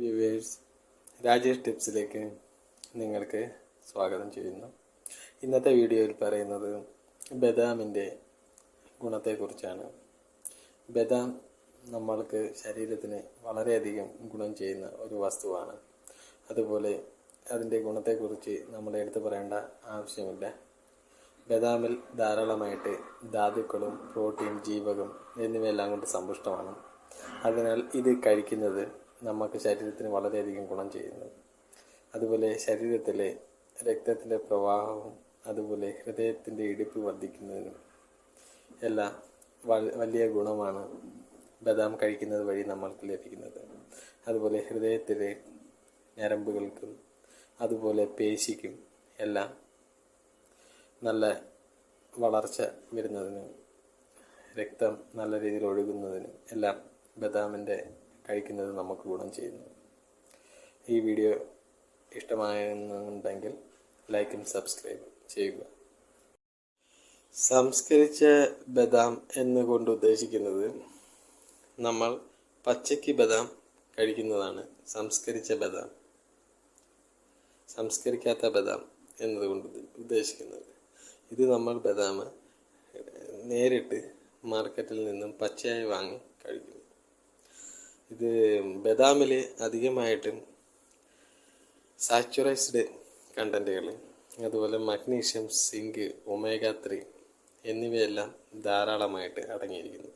Viewers Rajesh ടിപ്സിലേക്ക് നിങ്ങൾക്ക് സ്വാഗതം ചെയ്യുന്നു. ഇന്നത്തെ വീഡിയോയിൽ പറയുന്നത് ബദാമിന്റെ ഗുണത്തെക്കുറിച്ചാണ്. ബദാം നമ്മൾക്ക് ശരീരത്തിന് വളരെയധികം ഗുണം ചെയ്യുന്ന ഒരു വസ്തുവാണ്. അതുപോലെ അതിന്റെ ഗുണത്തെക്കുറിച്ച് നമ്മൾ എടുത്തു പറയേണ്ട ആവശ്യമില്ല. ബദാമിൽ ധാരാളമായിട്ട് ധാതുക്കളും പ്രോട്ടീൻ ജീവകം എന്നിവയെല്ലാം കൊണ്ട് സമ്പുഷ്ടമാണ്. അതിനാൽ ഇത് കഴിക്കുന്നത് നമുക്ക് ശരീരത്തിന് വളരെയധികം ഗുണം ചെയ്യുന്നു അതുപോലെ ശരീരത്തിലെ രക്തത്തിന്റെ പ്രവാഹവും അതുപോലെ ഹൃദയത്തിന്റെ ഇടിപ്പ് വർദ്ധിക്കുന്നതിനും എല്ലാം വലിയ ഗുണമാണ് ബദാം കഴിക്കുന്നത് വഴി നമ്മൾക്ക് ലഭിക്കുന്നത്. അതുപോലെ ഹൃദയത്തിലെ ഞരമ്പുകൾക്കും അതുപോലെ പേശിക്കും എല്ലാം നല്ല വളർച്ച വരുന്നതിനും രക്തം നല്ല രീതിയിൽ ഒഴുകുന്നതിനും എല്ലാം ബദാമിന്റെ കഴിക്കുന്നത് നമുക്ക് ഗുണം ചെയ്യുന്നു. ഈ വീഡിയോ ഇഷ്ടമായെന്നുണ്ടെങ്കിൽ ലൈക്കും സബ്സ്ക്രൈബ് ചെയ്യുക. സംസ്കരിച്ച ബദാം എന്നുകൊണ്ട് ഉദ്ദേശിക്കുന്നത് നമ്മൾ പച്ചയ്ക്ക് ബദാം കഴിക്കുന്നതാണ്. സംസ്കരിച്ച ബദാം. സംസ്കരിക്കാത്ത ബദാം എന്നതുകൊണ്ട് ഉദ്ദേശിക്കുന്നത്. ഇത് നമ്മൾ ബദാം നേരിട്ട് മാർക്കറ്റിൽ നിന്നും പച്ചയായി വാങ്ങി കഴിക്കുന്നു. ഇത് ബദാമിൽ അധികമായിട്ടും സാച്ചുറൈസ്ഡ് കണ്ടന്റുകൾ അതുപോലെ മഗ്നീഷ്യം സിങ്ക് ഒമേഗ ത്രീ എന്നിവയെല്ലാം ധാരാളമായിട്ട് അടങ്ങിയിരിക്കുന്നു.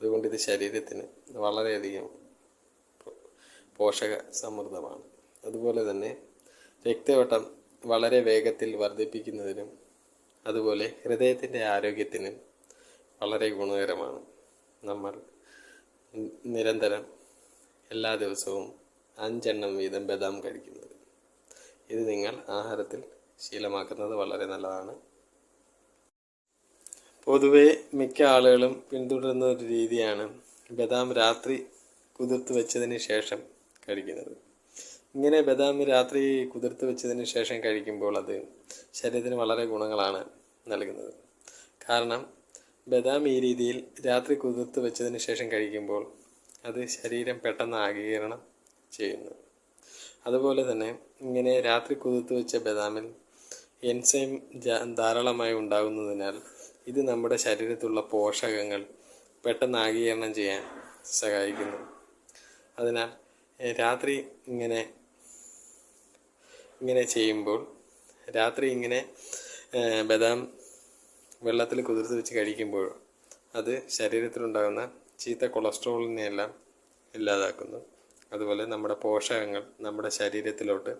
അതുകൊണ്ട് ഇത് ശരീരത്തിന് വളരെയധികം പോഷക സമൃദ്ധമാണ്. അതുപോലെ തന്നെ രക്തയോട്ടം വളരെ വേഗത്തിൽ വർദ്ധിപ്പിക്കുന്നതിനും അതുപോലെ ഹൃദയത്തിന്റെ ആരോഗ്യത്തിനും വളരെ ഗുണകരമാണ്. നമ്മൾ നിരന്തരം എല്ലാ ദിവസവും അഞ്ചെണ്ണം വീതം ബദാം കഴിക്കുന്നത്. ഇത് നിങ്ങൾ ആഹാരത്തിൽ ശീലമാക്കുന്നത് വളരെ നല്ലതാണ്. പൊതുവേ മിക്ക ആളുകളും പിന്തുടരുന്ന ഒരു രീതിയാണ് ബദാം രാത്രി കുതിർത്ത് വെച്ചതിന് ശേഷം കഴിക്കുന്നത്. ഇങ്ങനെ ബദാം രാത്രി കുതിർത്ത് വെച്ചതിന് ശേഷം കഴിക്കുമ്പോൾ അത് ശരീരത്തിന് വളരെ ഗുണങ്ങളാണ് നൽകുന്നത്. കാരണം ബദാം ഈ രീതിയിൽ രാത്രി കുതിർത്ത് വെച്ചതിന് ശേഷം കഴിക്കുമ്പോൾ അത് ശരീരം പെട്ടെന്ന് ആഗീകരണം ചെയ്യുന്നു. അതുപോലെ തന്നെ ഇങ്ങനെ രാത്രി കുതിർത്ത് വെച്ച ബദാമിൽ എൻസൈം ധാരാളമായി ഉണ്ടാകുന്നതിനാൽ ഇത് നമ്മുടെ ശരീരത്തിലുള്ള പോഷകങ്ങൾ പെട്ടെന്ന് ആഗീകരണം ചെയ്യാൻ സഹായിക്കുന്നു. അതിനാൽ രാത്രി ഇങ്ങനെ ഇങ്ങനെ ചെയ്യുമ്പോൾ രാത്രി ഇങ്ങനെ ബദാം വെള്ളത്തിൽ കുതിർത്ത് വെച്ച് കഴിക്കുമ്പോൾ അത് ശരീരത്തിലുണ്ടാകുന്ന ചീത്ത കൊളസ്ട്രോളിനെയെല്ലാം ഇല്ലാതാക്കുന്നു. അതുപോലെ നമ്മുടെ പോഷകങ്ങൾ നമ്മുടെ ശരീരത്തിലോട്ട്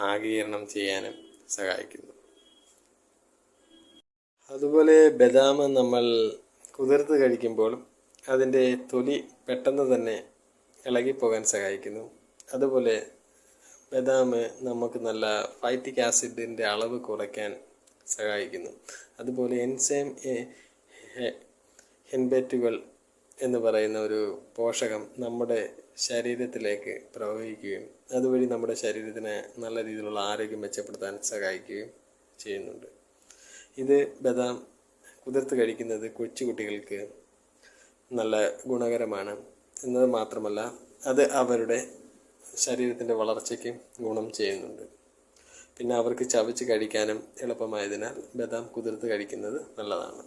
ആഗീകരണം ചെയ്യാനും സഹായിക്കുന്നു. അതുപോലെ ബദാം നമ്മൾ കുതിർത്ത് കഴിക്കുമ്പോൾ അതിന്റെ തൊലി പെട്ടെന്ന് തന്നെ ഇളകിപ്പോകാൻ സഹായിക്കുന്നു. അതുപോലെ ബദാം നമുക്ക് നല്ല ഫൈറ്റിക് ആസിഡിന്റെ അളവ് കുറയ്ക്കാൻ സഹായിക്കുന്നു. അതുപോലെ എൻസൈം എ ഹെൻബേറ്റുകൾ എന്ന് പറയുന്ന ഒരു പോഷകം നമ്മുടെ ശരീരത്തിലേക്ക് പ്രവഹിക്കുകയും അതുവഴി നമ്മുടെ ശരീരത്തിന് നല്ല രീതിയിലുള്ള ആരോഗ്യം മെച്ചപ്പെടുത്താൻ സഹായിക്കുകയും ചെയ്യുന്നുണ്ട്. ഇത് ബദാം കുതിർത്ത് കഴിക്കുന്നത് കൊച്ചുകുട്ടികൾക്ക് നല്ല ഗുണകരമാണ് എന്നത് മാത്രമല്ല അത് അവരുടെ ശരീരത്തിന്റെ വളർച്ചയ്ക്ക് ഗുണം ചെയ്യുന്നുണ്ട്. പിന്നെ അവർക്ക് ചവച്ച് കഴിക്കാനും എളുപ്പമായതിനാൽ ബദാം കുതിർത്ത് കഴിക്കുന്നത് നല്ലതാണ്.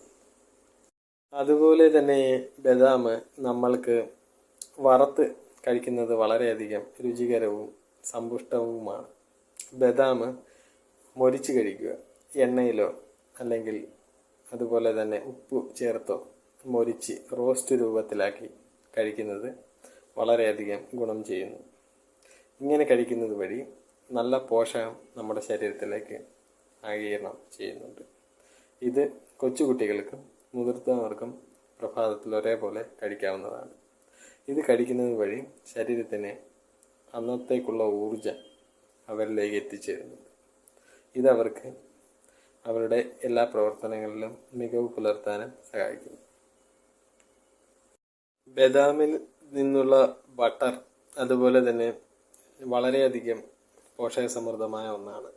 അതുപോലെ തന്നെ ബദാം നമ്മൾക്ക് വറുത്ത് കഴിക്കുന്നത് വളരെയധികം രുചികരവും സമ്പുഷ്ടവുമാണ്. ബദാം മൊരിച്ച് കഴിക്കുക. എണ്ണയിലോ അല്ലെങ്കിൽ അതുപോലെ തന്നെ ഉപ്പ് ചേർത്തോ മൊരിച്ച് റോസ്റ്റ് രൂപത്തിലാക്കി കഴിക്കുന്നത് വളരെയധികം ഗുണം ചെയ്യുന്നു. ഇങ്ങനെ കഴിക്കുന്നത് വഴി നല്ല പോഷകം നമ്മുടെ ശരീരത്തിലേക്ക് ആഗീരണം ചെയ്യുന്നുണ്ട്. ഇത് കൊച്ചുകുട്ടികൾക്കും മുതിർന്നവർക്കും പ്രഭാതത്തിൽ ഒരേപോലെ കഴിക്കാവുന്നതാണ്. ഇത് കഴിക്കുന്നത് വഴി ശരീരത്തിന് അന്നത്തേക്കുള്ള ഊർജം അവരിലേക്ക് എത്തിച്ചേരുന്നുണ്ട് ഇതവർക്ക് അവരുടെ എല്ലാ പ്രവർത്തനങ്ങളിലും മികവ് പുലർത്താനും സഹായിക്കുന്നു. ബദാമിൽ നിന്നുള്ള ബട്ടർ അതുപോലെ തന്നെ വളരെയധികം പോഷകസമൃദ്ധമായ ഒന്നാണ്.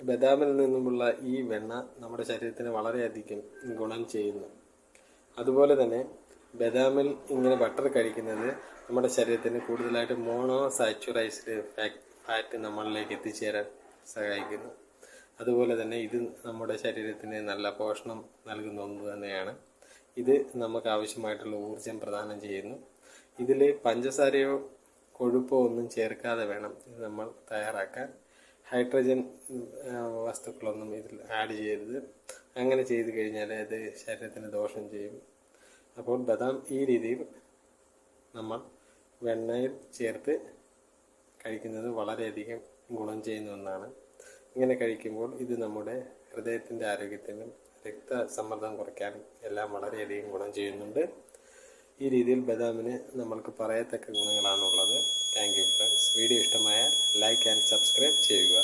ബദാമിൽ നിന്നുമുള്ള ഈ വെണ്ണ നമ്മുടെ ശരീരത്തിന് വളരെയധികം ഗുണം ചെയ്യുന്നു. അതുപോലെ തന്നെ ബദാമിൽ ഇങ്ങനെ ബട്ടർ കഴിക്കുന്നത് നമ്മുടെ ശരീരത്തിന് കൂടുതലായിട്ട് മോണോ സാച്ചുറൈസ്ഡ് ഫാറ്റ് നമ്മളിലേക്ക് എത്തിച്ചേരാൻ സഹായിക്കുന്നു. അതുപോലെ തന്നെ ഇത് നമ്മുടെ ശരീരത്തിന് നല്ല പോഷണം നൽകുന്ന ഒന്ന് തന്നെയാണ്. ഇത് നമുക്ക് ആവശ്യമായിട്ടുള്ള ഊർജം പ്രദാനം ചെയ്യുന്നു. ഇതിൽ പഞ്ചസാരയോ കൊഴുപ്പോ ഒന്നും ചേർക്കാതെ വേണം ഇത് നമ്മൾ തയ്യാറാക്കാൻ. ഹൈഡ്രജൻ വസ്തുക്കളൊന്നും ഇതിൽ ആഡ് ചെയ്യരുത്. അങ്ങനെ ചെയ്ത് കഴിഞ്ഞാൽ അത് ശരീരത്തിന് ദോഷം ചെയ്യും. അപ്പോൾ ബദാം ഈ രീതിയിൽ നമ്മൾ വെണ്ണയിൽ ചേർത്ത് കഴിക്കുന്നത് വളരെയധികം ഗുണം ചെയ്യുന്ന ഒന്നാണ്. ഇങ്ങനെ കഴിക്കുമ്പോൾ ഇത് നമ്മുടെ ഹൃദയത്തിന്റെ ആരോഗ്യത്തിനും രക്തസമ്മർദ്ദം കുറയ്ക്കാനും എല്ലാം വളരെയധികം ഗുണം ചെയ്യുന്നുണ്ട്. ഈ രീതിയിൽ ബദാമിന് നമ്മൾക്ക് പറയത്തക്ക ഗുണങ്ങളാണുള്ളത്. താങ്ക് യു ഫ്രണ്ട്സ് വീഡിയോ ഇഷ്ടമായാൽ ലൈക്ക് ആൻഡ് സബ്സ്ക്രൈബ് ചെയ്യുക.